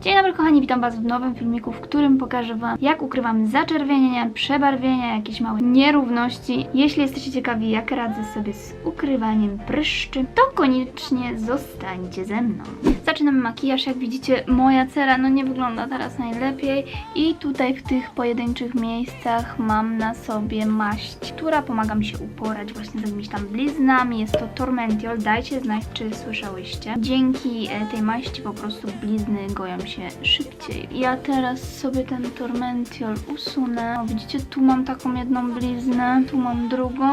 Dzień dobry kochani, witam Was w nowym filmiku, w którym pokażę Wam jak ukrywam zaczerwienienia, przebarwienia, jakieś małe nierówności. Jeśli jesteście ciekawi jak radzę sobie z ukrywaniem pryszczy, to koniecznie zostańcie ze mną. Zaczynamy makijaż, jak widzicie moja cera no nie wygląda teraz najlepiej i tutaj w tych pojedynczych miejscach mam na sobie maść, która pomaga mi się uporać właśnie z jakimiś tam bliznami. Jest to Tormentiol, dajcie znać czy słyszałyście. Dzięki e, tej maści po prostu blizny goją się szybciej. Ja teraz sobie ten Tormentiol usunę. O, widzicie, tu mam taką jedną bliznę, tu mam drugą.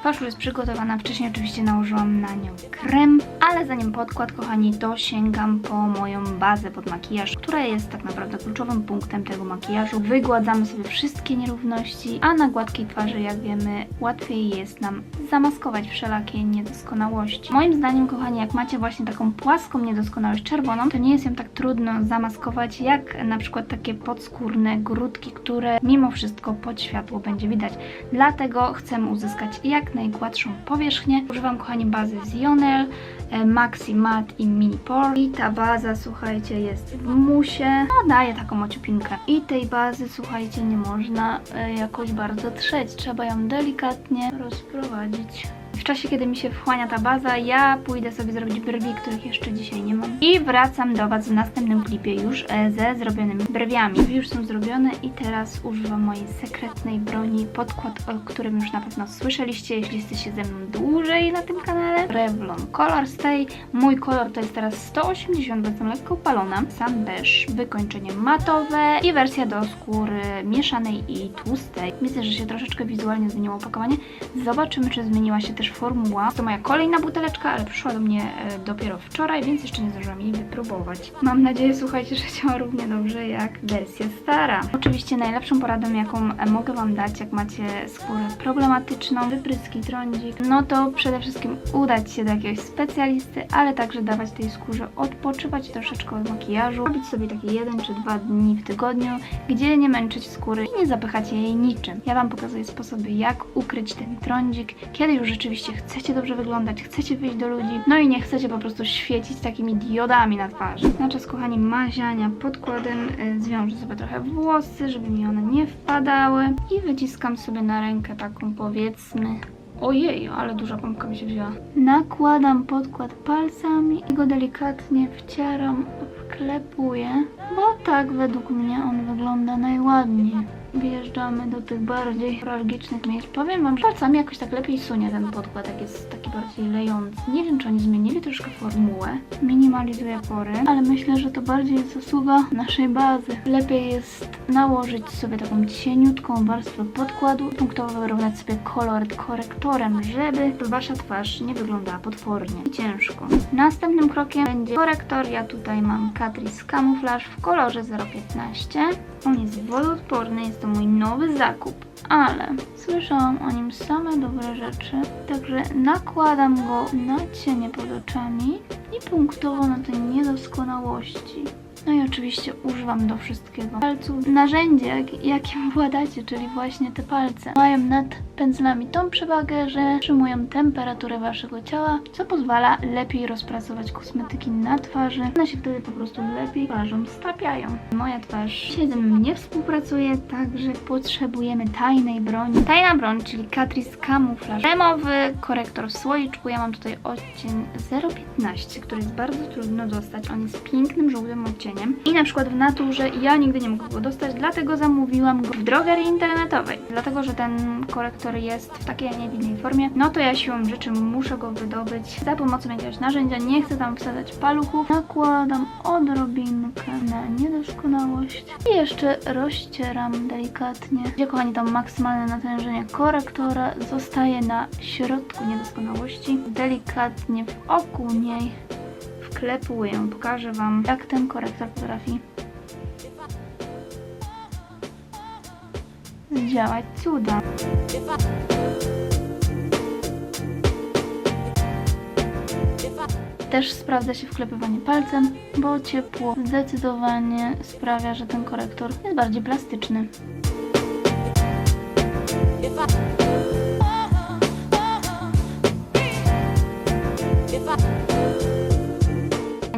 Twarz już jest przygotowana, wcześniej oczywiście nałożyłam na nią krem, ale zanim podkład, kochani, to sięgam po moją bazę pod makijaż, która jest tak naprawdę kluczowym punktem tego makijażu. Wygładzamy sobie wszystkie nierówności, a na gładkiej twarzy, jak wiemy, łatwiej jest nam zamaskować wszelakie niedoskonałości. Moim zdaniem, kochani, jak macie właśnie taką płaską niedoskonałość czerwoną, to nie jest ją tak trudno zamaskować, jak na przykład takie podskórne grudki, które mimo wszystko pod światło będzie widać. Dlatego chcemy uzyskać jak najgładszą powierzchnię. Używam, kochani, bazy z Ionel, e, Maxi Matte i Mini Pore. I ta baza, słuchajcie, jest w musie. No, daje taką ociupinkę. I tej bazy, słuchajcie, nie można e, jakoś bardzo trzeć. Trzeba ją delikatnie rozprowadzić. W czasie, kiedy mi się wchłania ta baza, ja pójdę sobie zrobić brwi, których jeszcze dzisiaj nie mam. I wracam do Was w następnym klipie już e, ze zrobionymi brwiami. Brwi już są zrobione i teraz używam mojej sekretnej broni, podkład, o którym już na pewno słyszeliście, jeśli jesteście ze mną dłużej na tym kanale. Revlon Color Stay. Mój kolor to jest teraz 180, bo jestem lekko upalona. Sam beige, wykończenie matowe i wersja do skóry mieszanej i tłustej. Myślę, że się troszeczkę wizualnie zmieniło opakowanie. Zobaczymy, czy zmieniła się też formuła. To moja kolejna buteleczka, ale przyszła do mnie e, dopiero wczoraj, więc jeszcze nie zdążyłam jej wypróbować. Mam nadzieję, słuchajcie, że działa równie dobrze jak wersja stara. Oczywiście najlepszą poradą, jaką e, mogę Wam dać, jak macie skórę problematyczną, wypryski, trądzik, no to przede wszystkim udać się do jakiegoś specjalisty, ale także dawać tej skórze odpoczywać troszeczkę od makijażu, robić sobie takie jeden czy dwa dni w tygodniu, gdzie nie męczyć skóry i nie zapychać jej niczym. Ja Wam pokazuję sposoby, jak ukryć ten trądzik, kiedy już rzeczywiście chcecie dobrze wyglądać, chcecie wyjść do ludzi, no i nie chcecie po prostu świecić takimi diodami na twarzy. Na czas, kochani, maziania podkładem y, zwiążę sobie trochę włosy, żeby mi one nie wpadały i wyciskam sobie na rękę taką powiedzmy Ojej, ale duża pompka mi się wzięła. Nakładam podkład palcami i go delikatnie wcieram, wklepuję, bo tak według mnie on wygląda najładniej. Wjeżdżamy do tych bardziej neuralgicznych miejsc. Powiem wam, że palcami jakoś tak lepiej sunie ten podkład, jest taki bardziej lejący. Nie wiem, czy oni zmienili troszkę formułę. Minimalizuje pory, ale myślę, że to bardziej jest zasługa naszej bazy. Lepiej jest nałożyć sobie taką cieniutką warstwę podkładu, punktowo wyrównać sobie kolor korektorem, żeby wasza twarz nie wyglądała potwornie i ciężko. Następnym krokiem będzie korektor. Ja tutaj mam Catrice Camouflage w kolorze 015. On jest wodoodporny, jest to mój nowy zakup, ale słyszałam o nim same dobre rzeczy, także nakładam go na cienie pod oczami i punktowo na te niedoskonałości. No i oczywiście używam do wszystkiego palców. Narzędzie, jak, jakim władacie, czyli właśnie te palce, mają nad pędzlami tą przewagę, że trzymują temperaturę waszego ciała, co pozwala lepiej rozpracować kosmetyki na twarzy. One się wtedy po prostu lepiej twarzą stapiają. Moja twarz się nie współpracuje, także potrzebujemy tajnej broni. Tajna broń, czyli Catrice Camouflage. Kremowy korektor w słoiczku. Ja mam tutaj odcień 015, który jest bardzo trudno dostać. On jest pięknym, żółtym odcieniem. I na przykład w naturze ja nigdy nie mogę go dostać, dlatego zamówiłam go w drogerii internetowej. Dlatego, że ten korektor jest w takiej, a nie w innej formie, no to ja siłą rzeczy muszę go wydobyć za pomocą jakiegoś narzędzia. Nie chcę tam wsadzać paluchów. Nakładam odrobinkę na niedoskonałość i jeszcze rozcieram delikatnie. Gdzie, kochani, tam maksymalne natężenie korektora zostaje na środku niedoskonałości. Delikatnie w oku niej wklepuję. Pokażę Wam, jak ten korektor potrafi zdziałać cuda. Też sprawdza się wklepywanie palcem, bo ciepło zdecydowanie sprawia, że ten korektor jest bardziej plastyczny.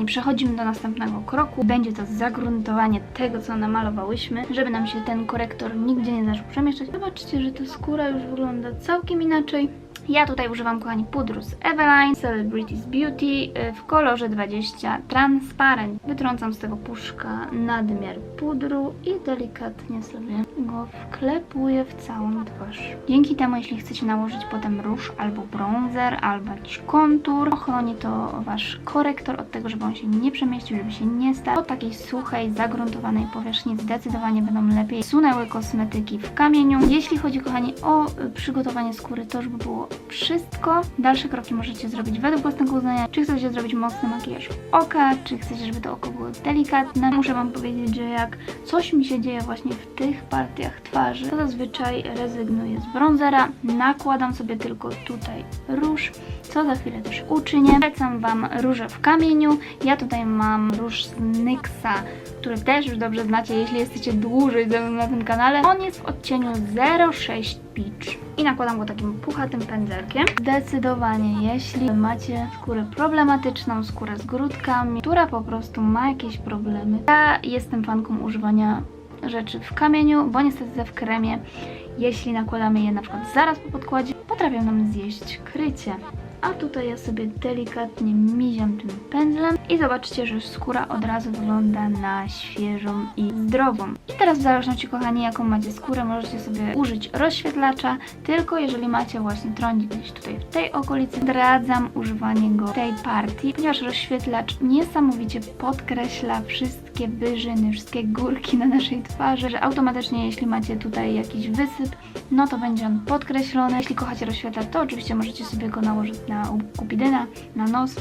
Przechodzimy do następnego kroku. Będzie to zagruntowanie tego, co namalowałyśmy, żeby nam się ten korektor nigdzie nie zaczął przemieszczać. Zobaczcie, że ta skóra już wygląda całkiem inaczej. Ja tutaj używam, kochani, pudru z Eveline Celebrities Beauty y, w kolorze 20 Transparent. Wytrącam z tego puszka nadmiar pudru i delikatnie sobie go wklepuję w całą twarz. Dzięki temu, jeśli chcecie nałożyć potem róż albo bronzer, albo jakiś kontur, ochroni to wasz korektor od tego, żeby on się nie przemieścił, żeby się nie stał. Po takiej suchej, zagruntowanej powierzchni zdecydowanie będą lepiej sunęły kosmetyki w kamieniu. Jeśli chodzi, kochani, o przygotowanie skóry, to już by było wszystko. Dalsze kroki możecie zrobić według własnego uznania. Czy chcecie zrobić mocny makijaż oka, czy chcecie, żeby to oko było delikatne. Muszę Wam powiedzieć, że jak coś mi się dzieje właśnie w tych partiach twarzy, to zazwyczaj rezygnuję z bronzera. Nakładam sobie tylko tutaj róż, co za chwilę też uczynię. Polecam Wam róże w kamieniu. Ja tutaj mam róż z NYXa, który też już dobrze znacie, jeśli jesteście dłużej ze mną na tym kanale. On jest w odcieniu 06 I nakładam go takim puchatym pędzelkiem. Zdecydowanie, jeśli macie skórę problematyczną, skórę z grudkami, która po prostu ma jakieś problemy. Ja jestem fanką używania rzeczy w kamieniu, bo niestety w kremie, jeśli nakładamy je na przykład zaraz po podkładzie, potrafią nam zjeść krycie. A tutaj ja sobie delikatnie miziam tym pędzlem i zobaczcie, że skóra od razu wygląda na świeżą i zdrową. I teraz w zależności kochani jaką macie skórę możecie sobie użyć rozświetlacza, tylko jeżeli macie właśnie trądzik gdzieś tutaj w tej okolicy, zdradzam używanie go w tej partii, ponieważ rozświetlacz niesamowicie podkreśla wszystkie wyżyny, wszystkie górki na naszej twarzy, że automatycznie jeśli macie tutaj jakiś wysyp, no to będzie on podkreślony. Jeśli kochacie rozświetlacz, to oczywiście możecie sobie go nałożyć na kupidyna, na nos.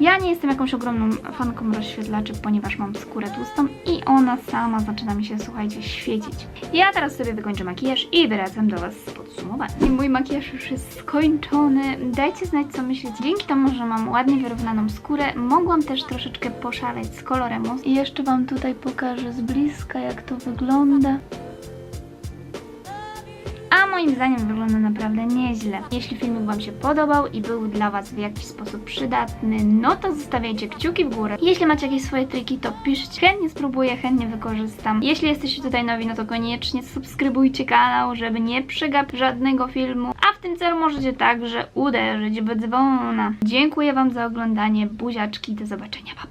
Ja nie jestem jakąś ogromną fanką rozświetlaczy, ponieważ mam skórę tłustą i ona sama zaczyna mi się, słuchajcie, świecić. Ja teraz sobie wykończę makijaż i wracam do Was z podsumowaniem. Mój makijaż już jest skończony. Dajcie znać, co myślicie. Dzięki temu, że mam ładnie wyrównaną skórę, mogłam też troszeczkę poszaleć z kolorem. I jeszcze Wam tutaj pokażę z bliska, jak to wygląda. Moim zdaniem wygląda naprawdę nieźle. Jeśli filmik Wam się podobał i był dla Was w jakiś sposób przydatny, no to zostawiajcie kciuki w górę. Jeśli macie jakieś swoje triki, to piszcie. Chętnie spróbuję, chętnie wykorzystam. Jeśli jesteście tutaj nowi, no to koniecznie subskrybujcie kanał, żeby nie przegapić żadnego filmu. A w tym celu możecie także uderzyć w dzwona. Dziękuję Wam za oglądanie. Buziaczki, do zobaczenia. Pa.